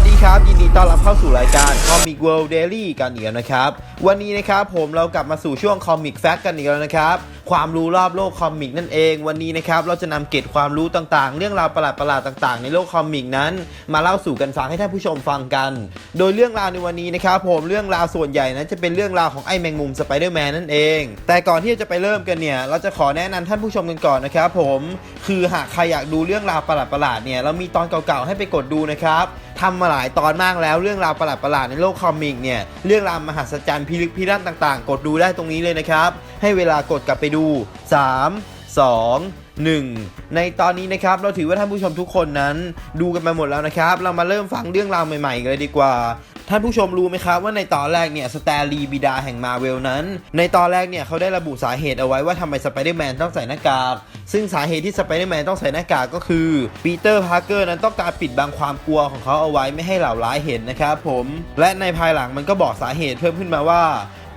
วัสดีครับ ยินดีต้อนรับเข้าสู่รายการ Comic World Daily กันอีกแล้วนะครับ วันนี้นะครับผมเรากลับมาสู่ช่วง Comic Fact กันอีกแล้วนะครับ ความรู้รอบโลกคอมิกนั่นเอง วันนี้นะครับเราจะนำเกร็ดความรู้ต่างๆ เรื่องราวประหลาดๆต่าง ๆ ในโลกคอมิกนั้น มาเล่าสู่กันฟังให้ท่านผู้ชมฟังกัน โดยเรื่องราวในวันนี้นะครับผมเรื่องราวส่วนใหญ่นั้นจะเป็นเรื่องราวของไอ้แมงมุมสไปเดอร์แมนนั่นเอง แต่ก่อนที่จะไปเริ่มกันเนี่ยเราจะขอแนะนำท่านผู้ชมกันก่อนนะครับผมคือหากใครอยากดูเรื่องราวประหลาดๆเนี่ยเรามีตอนเก่าๆให้ไปกดดูนะครับ ทำมาหลายตอนมากแล้วเรื่องราวประหลาดๆในโลกคอมิกเนี่ยเรื่องราวมหัศจรรย์พิลึกพิลั่นต่างๆ กดดูได้ตรงนี้เลยนะครับ ให้เวลากดกลับไปดู 3 2 1 ในตอนนี้นะครับเราถือว่าท่านผู้ชมทุกคนนั้น ดูกันไปหมดแล้วนะครับ เรามาเริ่มฟังเรื่องราวใหม่ๆกันเลยดีกว่าท่านผู้ชมรู้ไหมครับว่าในตอนแรกเนี่ยสแตลีบิดาแห่งมาเวลนั้น ในตอนแรกเนี่ยเขาได้ระบุสาเหตุเอาไว้ว่าทำไมสไปเดอร์แมนต้องใส่หน้ากาก ซึ่งสาเหตุที่สไปเดอร์แมนต้องใส่หน้ากากก็คือปีเตอร์พาร์เกอร์นั้นต้องการปิดบังความกลัวของเขาเอาไว้ไม่ให้เหล่าร้ายเห็นนะครับผมและในภายหลังมันก็บอกสาเหตุเพิ่มขึ้นมาว่า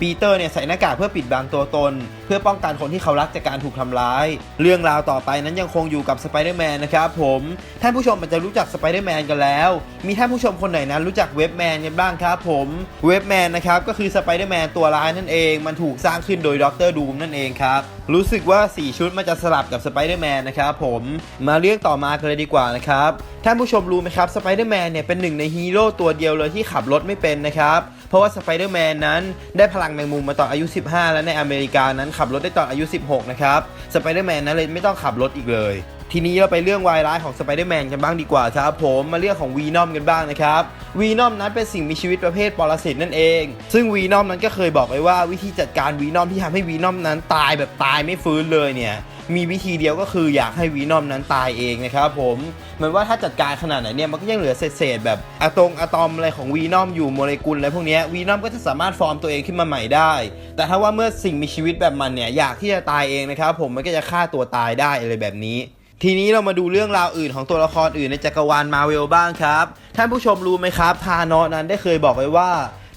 ปีเตอร์เนี่ยใส่หน้ากากเพื่อปิดบังตัวตน พื่อป้องกันคนที่เขารักจากการถูกทำร้าย เรื่องราวต่อไปนั้นยังคงอยู่กับสไปเดอร์แมนนะครับผมท่านผู้ชมอาจจะรู้จักสไปเดอร์แมนกันแล้ว มีท่านผู้ชมคนไหนนั้นรู้จักเว็บแมนกันบ้างครับผมเว็บแมนนะครับก็คือสไปเดอร์แมนตัวร้ายนั่นเอง มันถูกสร้างขึ้นโดยด็อกเตอร์ดูมนั่นเองครับรู้สึกว่า 4 ชุดมันจะสลับกับสไปเดอร์แมนนะครับผมมาเรื่องต่อมากันเลยดีกว่านะครับท่านผู้ชมรู้ไหมครับสไปเดอร์แมนเนี่ยเป็นหนึ่งในฮีโร่ตัวเดียวเลยที่ขับรถไม่เป็นนะครับเพราะว่าสไปเดอร์แมนนั้นได้พลังแมงมุมมาตอนอายุ 15 และในอเมริกานั้นขับรถได้ตอนอายุ 16 นะครับสไปเดอร์แมนนั้นเลยไม่ต้องขับรถอีกเลย ทีนี้เราไปเรื่องวายร้ายของสไปเดอร์แมนกันบ้างดีกว่าครับผมมาเรื่องของวีนอมกันบ้างนะครับวีนอมนั้นเป็นสิ่งมีชีวิตประเภทปรสิตนั่นเอง ซึ่งวีนอมนั้นก็เคยบอกไว้ว่าวิธีจัดการวีนอมที่ทำให้วีนอมนั้นตายแบบตายไม่ฟื้นเลยเนี่ย มีวิธีเดียวก็คืออยากให้วีนอมนั้นตายเองนะครับผมเหมือนว่าถ้าจัดการขนาดไหนเนี่ยมันก็ยังเหลือเศษๆแบบอะตงอะตอมอะไรของวีนอมอยู่โมเลกุลอะไรพวกนี้วีนอมก็จะสามารถฟอร์มตัวเองขึ้นมาใหม่ได้ แต่ถ้าว่าเมื่อสิ่งมีชีวิตแบบมันเนี่ยอยากที่จะตายเองนะครับผมมันก็จะฆ่าตัวตายได้อะไรแบบนี้ทีนี้เรามาดูเรื่องราวอื่นของตัวละครอื่นในจักรวาลมาเวลบ้างครับ ท่านผู้ชมรู้ไหมครับ ทานอสนั้นได้เคยบอกไว้ว่า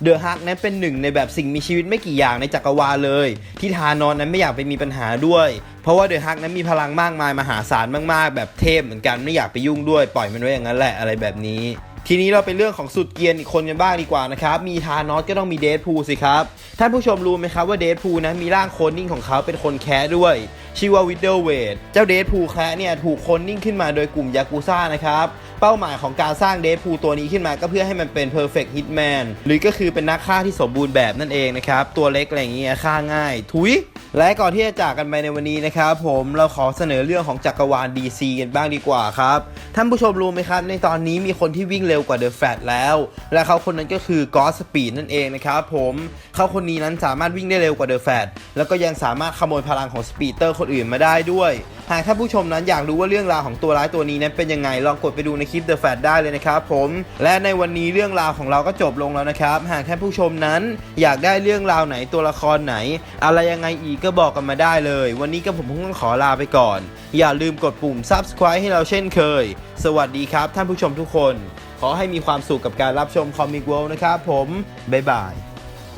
เดอะฮักนั้นเป็นหนึ่งในแบบสิ่งมีชีวิตไม่กี่อย่างในจักรวาลเลย ที่ทานอสนั้นไม่อยากไปมีปัญหาด้วย เพราะว่าเดอะฮักนั้นมีพลังมากมายมหาศาลมากๆ แบบเทพเหมือนกันไม่อยากไปยุ่งด้วยปล่อยมันไว้อย่างนั้นแหละอะไรแบบนี้ทีนี้เราไปเรื่องของสุดเกียนอีกคนกันบ้างดีกว่านะครับ มีทานอสก็ต้องมีเด p พูสิครับ ท่านผู้ชมรู้ไหมครับว่าเด p พูนั้นมีร่างโคลนนิ่งของเขาเป็นคนแคะด้วย ชื่อว่าวิดเดิลเวดเจ้าเด p พูแคะเนี่ยถูกคนนิ่งขึ้นมาโดยกลุ่มยากูซ่านะครับเป้าหมายของการสร้างเด p พูตัวนี้ขึ้นมาก็เพื่อให้มันเป็น perfect hitman หรือก็คือเป็นนักฆ่าที่สมบูรณ์แบบนั่นเองนะครับ ตัวเล็กอะไรอย่างเงี้ยฆ่าง่าย ทุยและก่อนที่จะจากกันไปในวันนี้นะครับผมเราขอเสนอเรื่องของจักรวาล DC กันบ้างดีกว่าครับ ท่านผู้ชมรู้ไหมครับ ในตอนนี้มีคนที่วิ่งเร็วกว่า The Flash แล้ว และเขาคนนั้นก็คือ God Speed นั่นเองนะครับผมเขาคนนี้นั้นสามารถวิ่งได้เร็วกว่า The f a t แล้วก็ยังสามารถขโมยพลังของสปีเตอร์คนอื่นมาได้ด้วย หากท่านผู้ชมนั้นอยากรู้ว่าเรื่องราวของตัวร้ายตัวนี้นั้นเป็นยังไง ลองกดไปดูในคลิป The Flash ได้เลยนะครับผม และในวันนี้เรื่องราวของเราก็จบลงแล้วนะครับ หากท่านผู้ชมนั้นอยากได้เรื่องราวไหนตัวละครไหน อะไรยังไงอีกก็บอกกันมาได้เลย วันนี้ก็ผมคงต้องขอลาไปก่อน อย่าลืมกดปุ่ม subscribe ให้เราเช่นเคย สวัสดีครับ ท่านผู้ชมทุกคน ขอให้มีความสุขกับการรับชม Comic World นะครับผมบ๊ายบาย